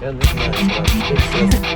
Я не знаю, брат, ти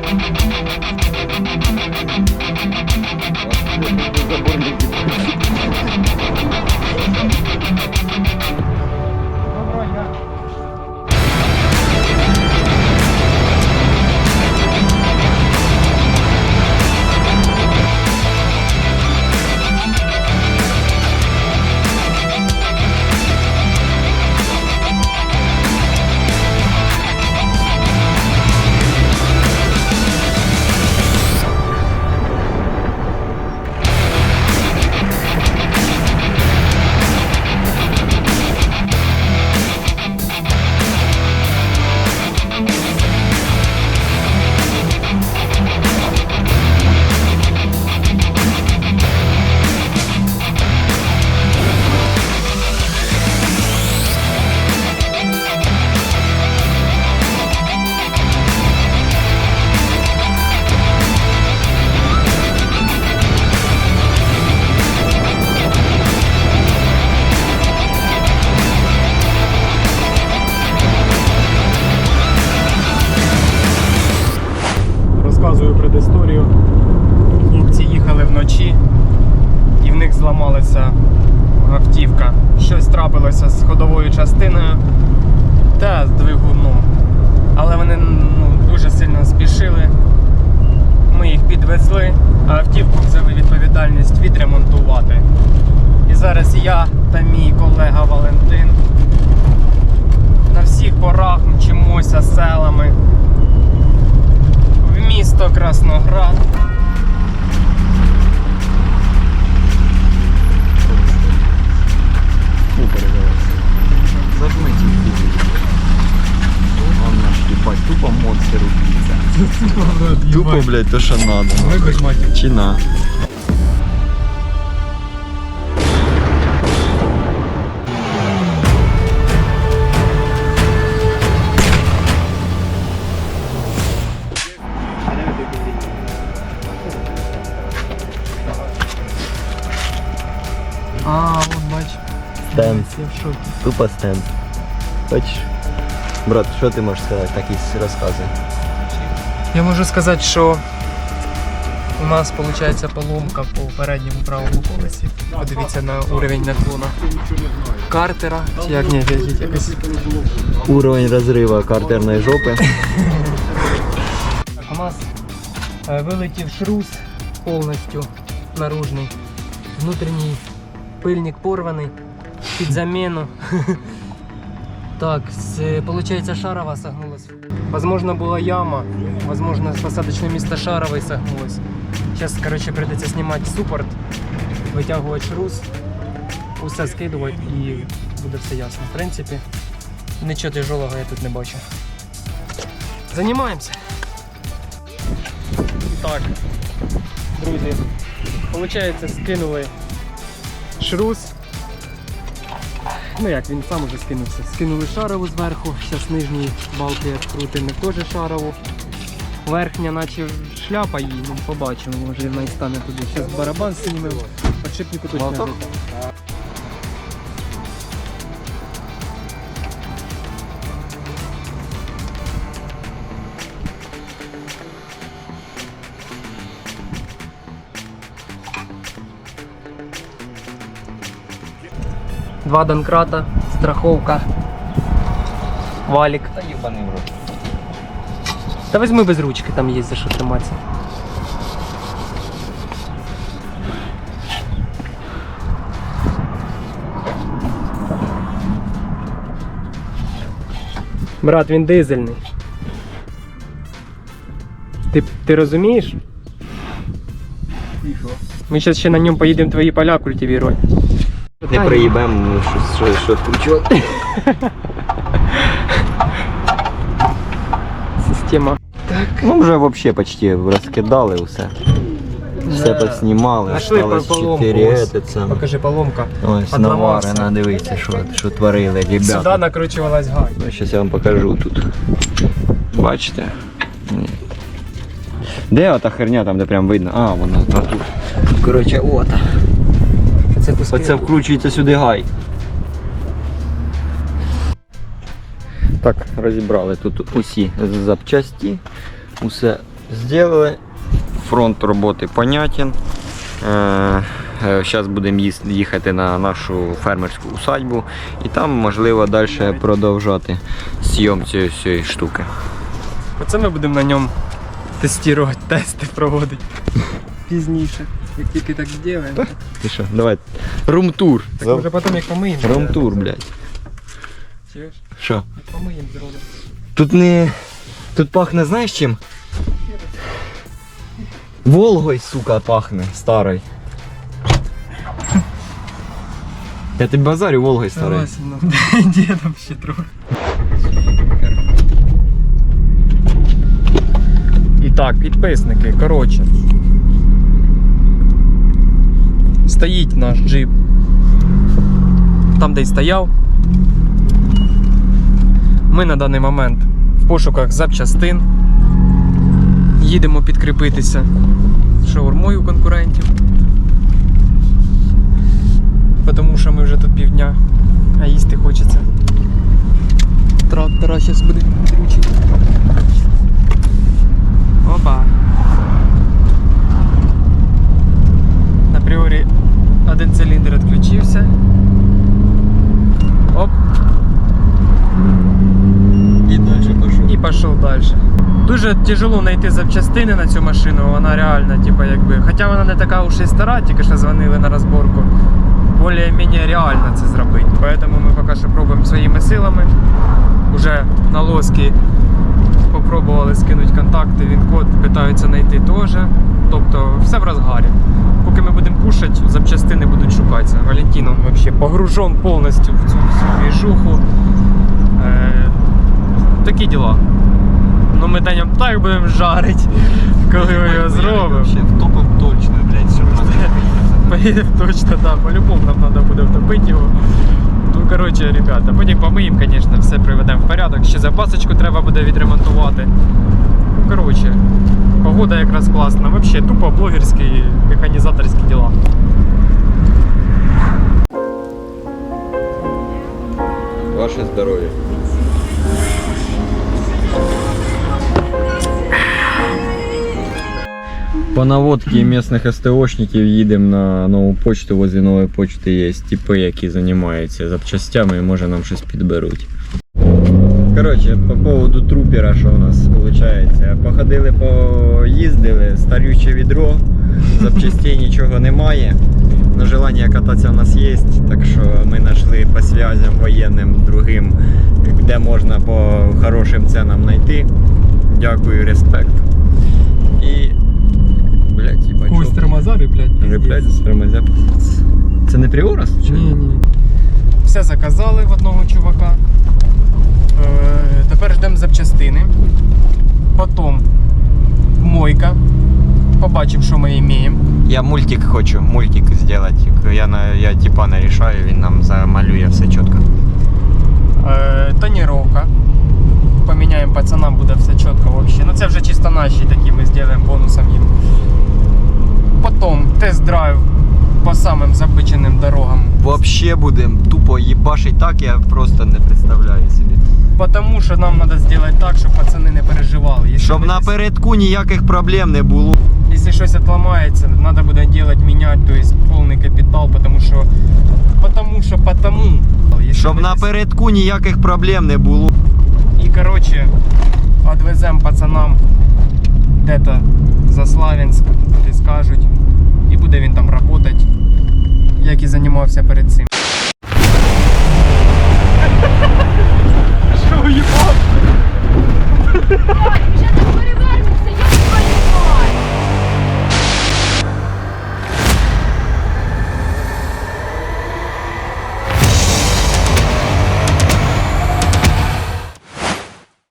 Зламалася автівка. Щось трапилося з ходовою частиною та з двигуном. Але вони ну, дуже сильно спішили. Ми їх підвезли, а автівку взяли відповідальність відремонтувати. І зараз я та мій колега Валентин на всіх порах мчимося селами в місто Красноград. Тупо, блядь, то, что надо. нахуй. Чина. А, вон бач. Стенд. Я в шокі. Тупо стенд. Хочешь? Брат, що ти можеш сказати? Так і розказуй. Я можу сказати, що у нас виходить поломка по передньому правому колесі. Подивіться на уровень наклона картера. Чи як ні, якось-. Уровень розриву картерної жопи. У нас е, вилетів шрус повністю наружний. Внутрішній пильник порваний під заміну. Так, з, получается шарова согнулась. Возможно, була яма, возможно, посадочне місце шаровой согнулось. Сейчас, короче, придется снимать суппорт, витягувати шрус, усе скидувати і буде все ясно. В принципі, нічого тяжелого я тут не бачу. Займаємося. Так, друзі, получається, скинули шрус. Ну як, він сам уже скинувся. Скинули шарову зверху, зараз нижній балки відкрутили теж шарову. Верхня, наче шляпа її, ну побачимо, може вона і стане туди. Зараз барабан знімемо, подшипнику точно. Два донкрата, страховка, валік. Та їбаний в рот. Та візьми без ручки, там є за що триматися. Брат, він дизельний. Ти, ти розумієш? Ми зараз ще на ньому поїдемо твої поля культивувати. Не проїбемо, ну, що, що, що відкручувати. Система. Ну, вже взагалі почти розкидали все. Все поснімали, Нашли осталось поломку. 4 ось. Покажи поломка. Ось Подломався. наварена, дивіться, що, що творили Сюди ребята. накручувалась гай. Ну, зараз я вам покажу тут. Бачите? Ні. Де ота херня там, де прям видно? А, вона тут. Коротше, от. Це куски. Оце вкручується сюди гай. Так, розібрали тут усі запчасті, усе зробили. Фронт роботи понятен. Зараз будемо їхати на нашу фермерську усадьбу і там можливо далі продовжати зйом цієї всієї штуки. Оце ми будемо на ньому тестувати, тести проводити. Пізніше. Як тільки так зробимо. Ти що, давай. Румтур. Так може потім як помиємо. Румтур, блядь. Чуєш? Що? Як помиємо зробимо. Тут не. Тут пахне, знаєш чим? Волгой, сука, пахне старой. Я тобі базарю Волгой старой. Согласен, ну. Ще трохи. І так, підписники, коротше. Стоїть наш джип. Там, де й стояв. Ми на даний момент в пошуках запчастин. Їдемо підкріпитися шаурмою конкурентів. Тому що ми вже тут півдня, а їсти хочеться. Трактора зараз буде Тяжело знайти запчастини на цю машину, вона реально, типу, якби. Хоча вона не така уж і стара, тільки що дзвонили на розборку. Більш-менш реально це зробити. Поэтому ми поки що пробуємо своїми силами. Уже на лоски попробували скинути контакти, він код питаються знайти теж. Тобто все в розгарі. Поки ми будемо кушати, запчастини будуть шукатися. Валентин он вообще погружен повністю в цю всю двіжуху. Е, такі діла. Ну ми днем так будемо жарити, коли ми його зробимо. втопим точно, блядь, щоб Поїдемо точно, да, по-любому нам треба буде втопити його. Ну, коротше, ребята, потім помиємо, звісно, все приведемо в порядок. Ще запасочку треба буде відремонтувати. Ну, коротше, погода якраз класна. Взагалі, тупо блогерські, механізаторські діла. Ваше здоров'я. По наводке местных СТОшників їдемо на нову почту. Возле нової почти є типи, які займаються запчастями і може нам щось підберуть. Коротше, по поводу трупера, що у нас виходить. Походили, поїздили, старюче відро, запчастей нічого немає. Но желание кататися у нас є, так що ми знайшли по связям воєнним другим, де можна по хорошим ценам знайти. Дякую, респект. І. Блять, їбать. Ось тормозари, блядь. Вже, блядь, тормозя. Це не Приора, случайно? Ні, ні. Все заказали в одного чувака. Е, тепер ждемо запчастини. Потім мойка. Побачимо, що ми маємо. Я мультик хочу, мультик сделать. Я, на, я типа нарішаю, він нам замалює все чітко. Е, тоніровка. Поміняємо пацанам, буде все чітко вообще. Ну це вже чисто наші такі, ми зробимо бонусом їм. Потім тест-драйв по самим забиченим дорогам. Вообще будем тупо їбашить так, я просто не представляю собі. Потому що нам треба зробити так, щоб пацани не переживали. Якщо Щоб десь- напередку ніяких проблем не було. Если щось отламається, надо буде делать, менять, то есть повний капітал, потому що, потому що, потому. Якщо Щоб ми десь- напередку ніяких проблем не було. І, короче, відвеземо пацанам де-то за Славянськ, куди скажуть, і буде він там працювати, як і займався перед цим.